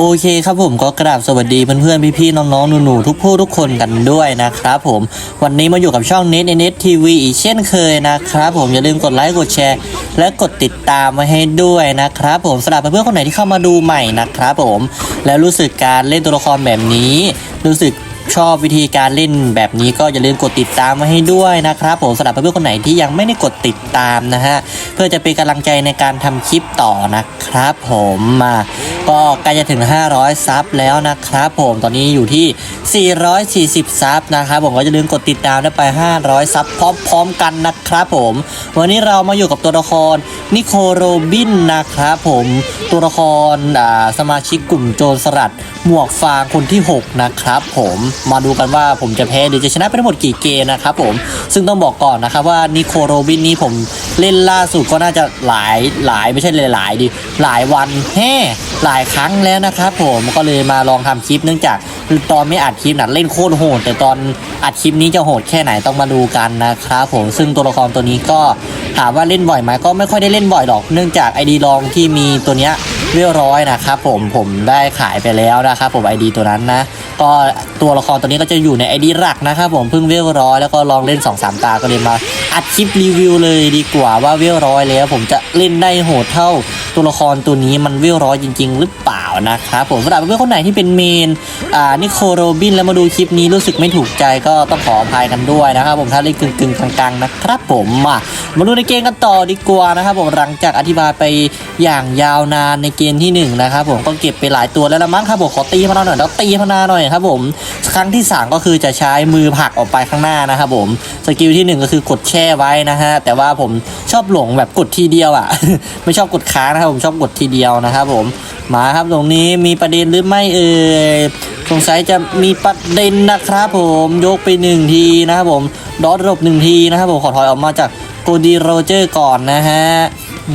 โอเคครับผมก็กราบสวัสดีเพื่อนๆพี่ๆน้องๆหนูๆทุกผู้ทุกคนกันด้วยนะครับผมวันนี้มาอยู่กับช่องเน็ตเน็ตทีวีอีกเช่นเคยนะครับผมอย่าลืมกดไลค์กดแชร์ และกดติดตามมาให้ด้วยนะครับผมสำหรับเพื่อนๆคนไหนที่เข้ามาดูใหม่นะครับผมแล้วรู้สึกการเล่นตัวละครแบบนี้ รู้สึกชอบวิธีการเล่นแบบนี้ก็อย่าลืมกดติดตามมาให้ด้วยนะครับผมสำหรับเพื่อนๆคนไหนที่ยังไม่ได้กดติดตามนะฮะเพื่อจะเป็นกำลังใจในการทำคลิปต่อนะครับผมมา ก็ใกล้จะถึง 500 ซับแล้วนะครับผมตอนนี้อยู่ที่ 440 ซับนะครับผมก็อย่าลืมกดติดตามได้ไป 500 ซับพร้อมๆกันนะครับผม วันนี้เรามาอยู่กับตัวละครนิโคโรบินนะครับผมตัวละครสมาชิกกลุ่มโจรสลัด หมวกฟางคนที่ 6 นะครับผมมาดูกันว่าผมจะแพ้หรือจะชนะไปทั้งหมดกี่เกมนะครับผมซึ่งต้องบอกก่อนนะครับว่านิโคโรบินนี้ผม เล่นล่าสุดก็น่าจะหลายหลายไม่ใช่หลายๆดิหลายวันแฮ่หลายครั้งแล้วนะครับผมก็เลยมาลองทำคลิปเนื่องจากตอนไม่อัดคลิปนัดเล่นโคตรโหดแต่ตอนอัดคลิปนี้จะโหดแค่ไหนต้องมาดูกันนะครับผมซึ่งตัวละครตัวนี้ก็ถามว่าเล่นบ่อยไหมก็ไม่ค่อยได้เล่นบ่อยหรอก เนื่องจากไอดีลองที่มีตัวเนี้ยเรียบร้อยนะครับผมผมได้ขายไปแล้วนะครับผมไอดีตัวนั้นนะก็ตัวละครตัวนี้ก็จะอยู่ในไอดีหลักนะครับผมเพิ่งเวลร้อยแล้วก็ลองเล่น2 3ตาก็เลยมาอัดคลิปรีวิวเลยดีกว่าว่าเวลร้อยแล้ว ผมจะเล่นได้โหดเท่าตัวละครตัวนี้มันเวลร้อยจริง ๆ หรือเปล่า นะครับผมสำหรับเพื่อนคนไหนที่เป็นเมนอ่านิโคโรบินแล้วมาดูคลิปนี้รู้สึกไม่ถูกใจก็ต้องขออภัยกันด้วยนะครับผมถ้าเล่นกึ่งๆกลางๆนะครับผมมามาดูในเกมกันต่อดีกว่านะครับผมหลังจากอธิบายไปอย่างยาวนานในเกมที่หนึ่งนะครับผมก็เก็บไปหลายตัวแล้วละมั้งครับผมขอตีพนาหน่อยแล้วตีพนาหน่อยครับผมครั้งที่สามก็คือจะใช้มือผลักออกไปข้างหน้านะครับผมสกิลที่หนึ่งก็คือกดแช่ไว้นะฮะแต่ว่าผมชอบหลงแบบกดทีเดียวอะ ไม่ชอบกดค้างนะครับผมชอบกดทีเดียวนะครับผมมาครับตรงนี้มีประเด็นหรือไม่เอ่ยสงสัยจะมีประเด็นนะครับผมยกไปหนึ่งทีนะครับผมดอทรบหนึ่งทีนะครับผมขอถอยออกมาจากโกดีโรเจอร์ก่อนนะฮะ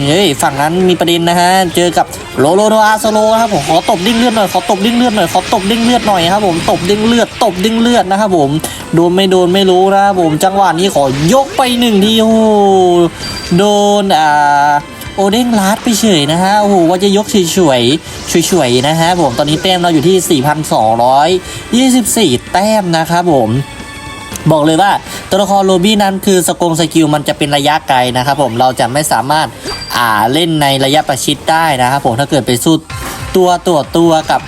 เฮ้ยฝั่งนั้นมีประเด็นนะฮะเจอกับโลโลโนอาโซโลนะครับผมขอตบดิ้งเลือดหน่อยขอตบดิ้งเลือดหน่อยขอตบดิ้งเลือดหน่อยครับผมตบดิ้งเลือดตบดิ้งเลือดนะครับผมโดนไม่โดนไม่รู้นะครับผมจังหวะนี้ขอยกไปหนึ่งทีโอ้โหโดนอ่า โอเด้งลาดไปเฉยนะฮะโอ้โหว่าจะยกเฉยๆเฉยๆนะฮะผมตอนนี้แต้มเราอยู่ที่ 4,224 แต้มนะครับผมบอกเลยว่าตัวละครโรบี้นั้นคือสกงสกิลมันจะเป็นระยะไกลนะครับผมเราจะไม่สามารถอ่าเล่นในระยะประชิดได้นะครับผมถ้าเกิดไปสู้ตัวตัวตัวกับ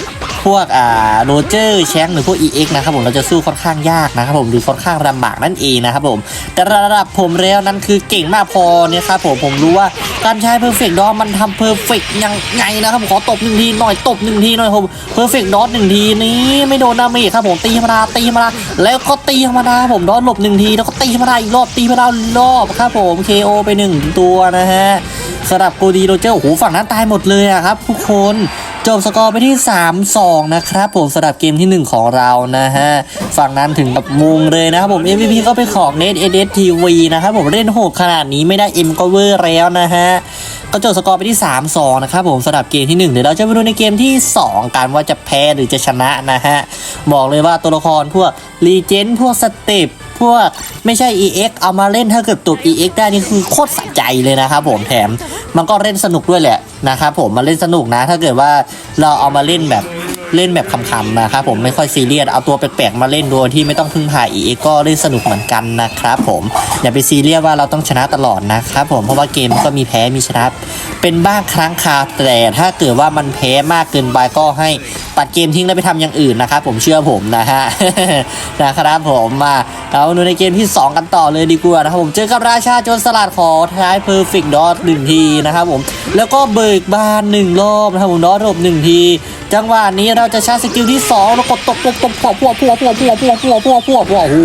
พวกอ่าโรเจอร์แชงหรือพวก EX นะครับผมเราจะสู้ค่อนข้างยากนะครับผมหรือค่อนข้างลำบากนั่นเองนะครับผม แต่ระดับผมแล้วนั้นคือเก่งมากพอเนี่ยครับผมผมรู้ว่าการใช้เพอร์เฟกต์ดอมันทำเพอร์เฟกต์ยังไงนะครับผมขอตบหนึ่งทีหน่อยตบหนึ่งทีหน่อยผมเพอร์เฟกต์ดอหนึ่งทีนี้ไม่โดนดาเมจครับผมตีธรรมดาตีธรรมดาแล้วก็ตีธรรมดาผมดอหลบหนึ่งทีแล้วก็ตีธรรมดาอีกรอบตีธรรมดาอีกรอบครับผม KO ไปหนึ่งตัวนะฮะสำหรับโกดีโรเจอร์โอ้โหฝั่งนั้นตายหมดเลยอะครับทุกคน จบสกอร์ไปที่ 3-2 นะครับผมสำหรับเกมที่ 1 ของเรานะฮะ ฝั่งนั้นถึงกับมุงเลยนะครับผม MVP ก็เป็นของ Net e d s TV นะครับผมเล่นโหดขนาดนี้ไม่ได้ M ก็เวอร์แล้วนะฮะ ก็จบสกอร์ไปที่ 3-2 นะครับผมสำหรับเกมที่ 1 เดี๋ยวเราจะไปดูในเกมที่ 2 กันว่าจะแพ้หรือจะชนะนะฮะ บอกเลยว่าตัวละครพวกรีเจนพวกสเต็ป วกไม่ใช่ EX เอามาเล่นถ้าเกิดตุบ EX ได้นี่คือโคตรสะใจเลยนะครับผมแถมมันก็เล่นสนุกด้วยแหละนะครับผมมาเล่นสนุกนะ ถ้าเกิดว่าเราเอามาเล่นแบบ เล่นแบบคำๆนะครับผมไม่ค่อยซีเรียสเอาตัวแปลกๆมาเล่นโดยที่ไม่ต้องพึ่งพา EX ก็เล่นสนุกเหมือนกันนะครับผมอย่าไปซีเรียสว่าเราต้องชนะตลอดนะครับผมเพราะว่าเกมมันก็มีแพ้มีชนะเป็นบ้างครั้งคราวแต่ถ้าเกิดว่ามันแพ้มากเกินไปก็ให้ตัดเกมทิ้งแล้วไปทำอย่างอื่นนะครับผมเชื่อผมนะฮะนะครับผมมาเราดูในเกมที่ 2 กันต่อเลยดีกว่านะครับผมเจอกับราชาโจรสลัดขอท้ายเพอร์เฟกต์ดอทหนึ่งทีนะครับผมแล้วก็เบิกบานหนึ่งรอบนะครับผมดอทรบหนึ่งที จังหวะนี้เราจะใช้สกิลที่2แล้วกดตบตบตบพวกพวกพวกพวกพวกพวกพวกพวกพวกพวกโอ้โห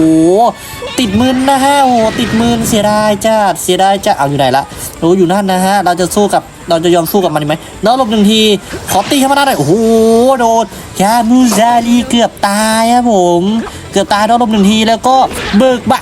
ติดมืนนะฮะโอ้โหติดมืนเสียดายจ้าเสียดายจ้าเอาอยู่ไหนละรู้อยู่นั่นนะฮะเราจะสู้กับเราจะยอมสู้กับมันไหมดอทรบหนึ่งทีขอตีธรรมดาหน่อยโอ้โหโดนยามูซาลีเกือบตายครับผม เกือบตายดอทรบหนึ่งทีแล้วก็เบิกบะ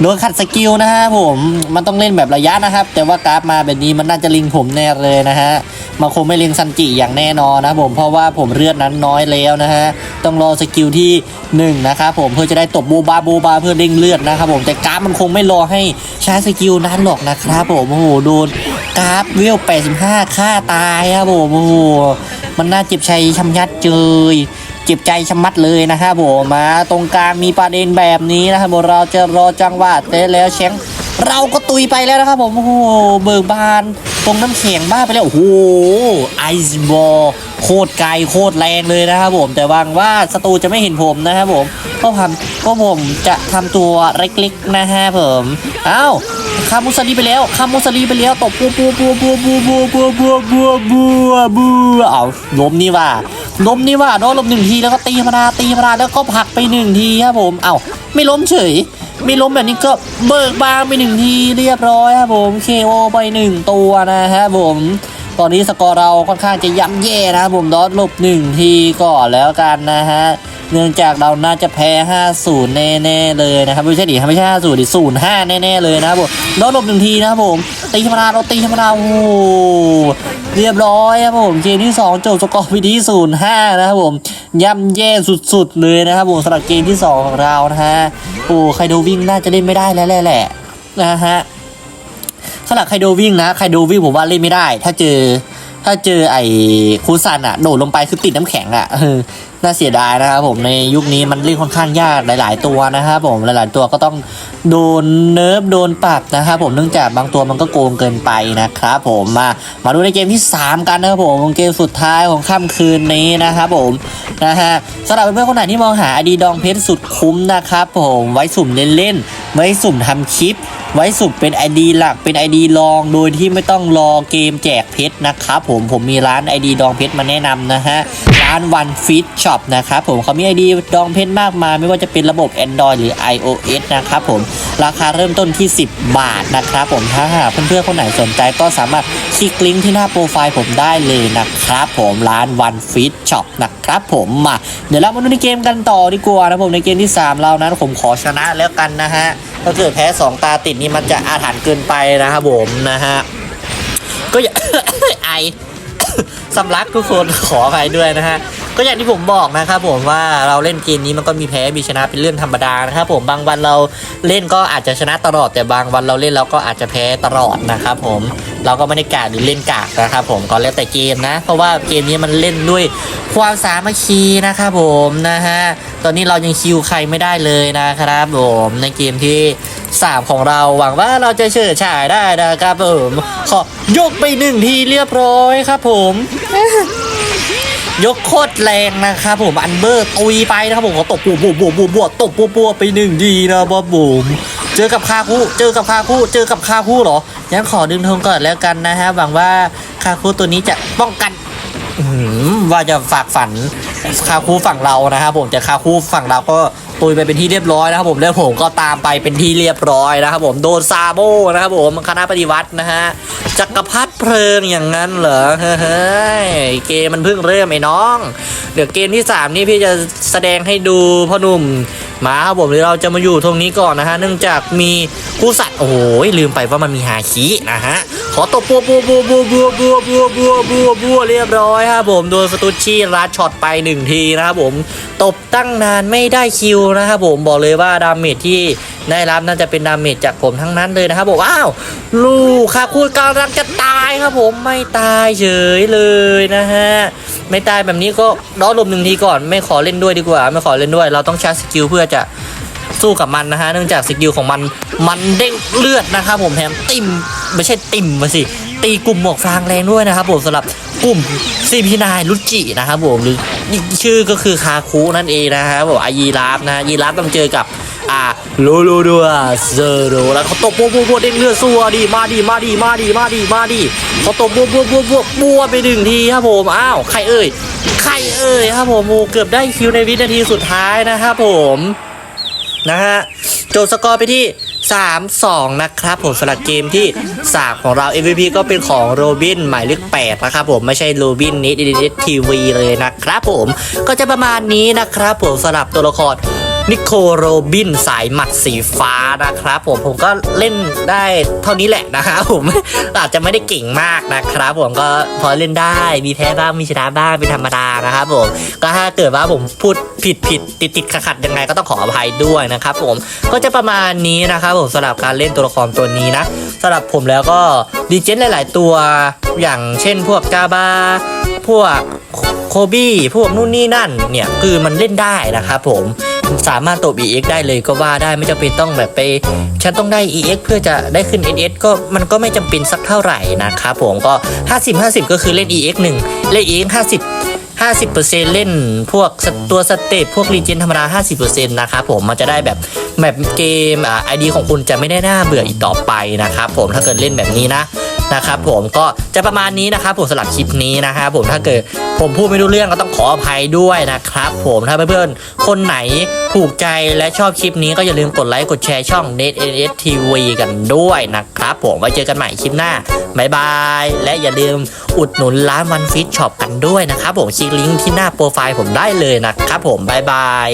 โดนขัดสกิลนะฮะผม มันต้องเล่นแบบระยะนะครับ แต่ว่ากราฟมาแบบนี้มันน่าจะลิงผมแน่เลยนะฮะ มันคงไม่เล็งซันจิอย่างแน่นอนนะผมเพราะว่าผมเลือดนั้นน้อยแล้วนะฮะต้องรอสกิลที่หนึ่งนะครับผมเพื่อจะได้ตบโบบาโบบาเพื่อเด้งเลือดนะครับผมแต่กราฟมันคงไม่รอให้ใช้สกิลนั้นหรอกนะครับผมโอ้โหโดนกราฟเวล85ฆ่าตายครับผมโอ้โหมันน่าเจ็บใจชำยัดเจยเจ็บใจชะมัดเลยนะครับผมมาตรงกลางมีประเด็นแบบนี้นะครับผมเราจะรอจังหวะเตะแล้วแชงเราก็ตุยไปแล้วนะครับผมโอ้โหเบิกบานตรงน้ำแข็งบ้าไปแล้ว โอ้โห ไอซ์บอลโคตรไกลโคตรแรงเลยนะครับผม แต่หวังว่าศัตรูจะไม่เห็นผมนะครับผมก็ทำก็ผมจะทำตัวเล็กๆนะฮะผมเอ้าคามุสลีไปแล้วคามุสลีไปแล้วตบปัวปัวปัวปัวปัวปัวปัวปัวปัวปัวปัวเอาล้มนี่ว่าล้มนี่ว่าโดนลมหนึ่งทีแล้วก็ตีธรรมดาตีธรรมดาแล้วก็ผลักไปหนึ่งทีครับผม เอ้าไม่ล้มเฉย ม่ล้มแบบนี้ก็เบิกบานไปหนึ่งทีเรียบร้อยครับผมเคโอไปหนึ่งตัวนะครับผม ตอนนี้สกอร์เราค่อนข้างจะย่ำแย่นะครับผมดอทลบหนึ่งทีก่อนแล้วกันนะฮะเนื่องจากเราน่าจะแพ้ 50 แน่ๆเลยนะครับไม่ใช่ดิไม่ใช่50ดิ05 แน่ๆเลยนะครับผมดอทลบหนึ่งทีนะครับผม ตีธรรมดาเราตีธรรมดาโอ้โห เรียบร้อยครับผมเกมที่ 2 จบสกอร์ไปที่05นะครับผมย่ำแย่สุดๆเลยนะครับผมสำหรับเกมที่ 2 ของเรานะฮะโอ้ไคโดวิ่งน่าจะเล่นไม่ได้แล้วแหละนะฮะสำหรับไคโดวิ่งนะไคโดวิ่งผมว่าเล่นไม่ได้ ถ้าเจอ ถ้าเจอไอ้คูซันอะโดดลงไปคือติดน้ำแข็งอะน่าเสียดายนะครับผมในยุคนี้มันเล่นค่อนข้างยากหลาย ๆ ตัวนะครับผมหลาย ๆ ตัวก็ต้องโดนเนิร์ฟโดนปรับนะครับผมเนื่องจากบางตัวมันก็โกงเกินไปนะครับผมมามาดูในเกมที่ 3 กันนะครับผมเกมสุดท้ายของค่ำคืนนี้นะครับผมนะฮะสำหรับเพื่อนๆคนไหนที่มองหาอดีดองเพชรสุดคุ้มนะครับผมไว้สุ่มเล่นๆไว้สุ่มทำคลิป ไว้สุกเป็น ID หลักเป็น ID รองโดยที่ไม่ต้องรอเกมแจกเพชรนะครับผมผมมีร้าน ID ดองเพชรมาแนะนำนะฮะร้าน One Fit Shop นะครับผมเขามี ID ดองเพชรมากมาย ไม่ว่าจะเป็นระบบ Android หรือ iOS นะครับผมราคาเริ่มต้นที่ 10 บาทนะครับผมถ้าหากเพื่อนๆคนไหนสนใจก็สามารถคลิกลิงก์ที่หน้าโปรไฟล์ผมได้เลยนะครับผมร้าน One Fit Shop นะครับผมมาเดี๋ยวเรามาดูในเกมกันต่อดีกว่านะผมในเกมที่ 3 เรานั้นผมขอชนะแล้วกันนะฮะถ้าเกิดแพ้ 2 ตาติดนี่มันจะอาถรรพ์เกินไปนะครับผมนะฮะก็อย่าไอสำลักทุกคนขออภัยด้วยนะฮะ ก็อย่างที่ผมบอกนะครับผมว่าเราเล่นเกมนี้มันก็มีแพ้มีชนะเป็นเรื่องธรรมดานะครับผมบางวันเราเล่นก็อาจจะชนะตลอด แต่บางวันเราเล่นเราก็อาจจะแพ้ตลอดนะครับผมเราก็ไม่ได้กากหรือเล่นกากนะครับผมก็แล้วแต่เกมนะ เพราะว่าเกมนี้มันเล่นด้วยความสามัคคีนะครับผมนะฮะตอนนี้เรายังคิวใครไม่ได้เลยนะครับผมในเกมที่สามของเราหวังว่าเราจะเฉิดฉายได้นะครับผมขอยกไปหนึ่งทีเรียบร้อยครับผม ยกโคตรแรงนะครับผมอันเบอร์ตุยไปนะครับผมขอตบปัวบัวบัวปัวปัวตบปัวปัวไปหนึ่งดีนะครับผมเจอกับคาคู่เจอกับคาคู่เจอกับคาคู่เหรอยังขอดึงธงก่อนแล้วกันนะฮะหวังว่าคาคู่ตัวนี้จะป้องกัน อื้อหือว่าจะฝากฝันคาคู่ฝั่งเรานะครับผมแต่คาคู่ฝั่งเราก็ตุยไปเป็นที่เรียบร้อยนะครับผมแล้วผมก็ตามไปเป็นที่เรียบร้อยนะครับผมโดนซาโบนะครับผมคณะปฏิวัตินะฮะจักรพรรดิเพลิงอย่างนั้นเหรอเฮ้ยเกมมันเพิ่งเริ่มไอ้น้อง เดี๋ยวเกมที่ 3 นี่พี่จะแสดงให้ดูพ่อหนุ่ม มาครับผมเดี๋ยวเราจะมาอยู่ตรงนี้ก่อนนะฮะเนื่องจากมีคู่สัตว์โอ้โหลืมไปว่ามันมีฮาคินะฮะขอตบบัวบัวบัวบัวบัวบัวบัวบัวบัวบัวเรียบร้อยครับผมโดนสตูชี่รัดช็อตไปหนึ่งทีนะครับผมตบตั้งนานไม่ได้คิวนะครับผมบอกเลยว่าดาเมจที่ได้รับน่าจะเป็นดาเมจจากผมทั้งนั้นเลยนะครับผมอ้าวลูกคาคูกำลังจะตายครับผมไม่ตายเฉยเลยนะฮะไม่ตายแบบนี้ก็รอลมหนึ่งทีก่อน ไม่ขอเล่นด้วยดีกว่า ไม่ขอเล่นด้วย เราต้องใช้สกิลเพื่อจะสู้กับมันนะฮะเนื่องจากสกิลของมันมันเด้งเลือดนะครับผมแถมติ่มไม่ใช่ติ่มมาสิตีกลุ่มหมวกฟางแรงด้วยนะครับผมสำหรับกลุ่มซีพีนายรุจินะครับผมหรือชื่อก็คือคาคุนั่นเองนะครับผมอายีราฟนะยีราฟต้องเจอกับ อ่าลโลดัวเซโรแล้วเขาตบบัวบัวบัวเด้งเลือดสัวดีมาดีมาดีมาดีมาดีมาดีเขาตบบัวบัวบัวบัวบัวไปหนึ่งทีครับผมอ้าวใครเอ่ยใครเอ่ยครับผมโอ้เกือบได้คิวในวินาทีสุดท้ายนะครับผมนะฮะโจทย์สกอร์ไปที่ 3-2 นะครับผมสำหรับเกมที่ 3 ของเรา MVP ก็เป็นของโรบินหมายเลข8นะครับผมไม่ใช่โรบินนิดดิทีวีเลยนะครับผมก็จะประมาณนี้นะครับผมสำหรับตัวละคร นิโคโรบินสายหมัดสีฟ้านะครับผมผมก็เล่นได้เท่านี้แหละนะครับผมอาจจะไม่ได้เก่งมากนะครับ ผมก็พอเล่นได้มีแพ้บ้างมีชนะบ้างเป็นธรรมดานะครับผมก็ถ้าเกิดว่าผมพูดผิดผิดติดติดขัดขัดยังไงก็ต้องขออภัยด้วยนะครับผมก็จะประมาณนี้นะครับผมสำหรับการเล่นตัวละครตัวนี้นะสำหรับผมแล้วก็ดีเจนหลาย ๆ ตัวอย่างเช่นพวกกาบาพวกโคบี้พวกนู่นนี่นั่นเนี่ยคือมันเล่นได้นะครับผม สามารถตบ EX ได้เลยก็ว่าได้ไม่จำเป็นต้องแบบไป ฉันต้องได้ EX เพื่อจะได้ขึ้น NS ก็มันก็ไม่จำเป็นสักเท่าไหร่นะครับผมก็ 50 50 ก็คือเล่น EX 1 เล่น EX 50 50%เล่นพวกตัวสเตปพวกรีเจนธรรมดา 50%นะครับผมมันจะได้แบบแบบเกมอ่าไอดีของคุณจะไม่ได้น่าเบื่ออีกต่อไปนะครับผมถ้าเกิดเล่นแบบนี้นะ นะครับผมก็จะประมาณนี้นะครับผมสำหรับคลิปนี้นะครับผมถ้าเกิดผมพูดไม่รู้เรื่องก็ต้องขออภัยด้วยนะครับผมถ้าเพื่อนๆคนไหนถูกใจและชอบคลิปนี้ก็อย่าลืมกดไลค์กดแชร์ช่อง Net NS TV กันด้วยนะครับผมไว้เจอกันใหม่คลิปหน้าบายบายและอย่าลืมอุดหนุนร้านวันฟิตช็อปกันด้วยนะครับผมคลิกลิงก์ที่หน้าโปรไฟล์ผมได้เลยนะครับผมบายบาย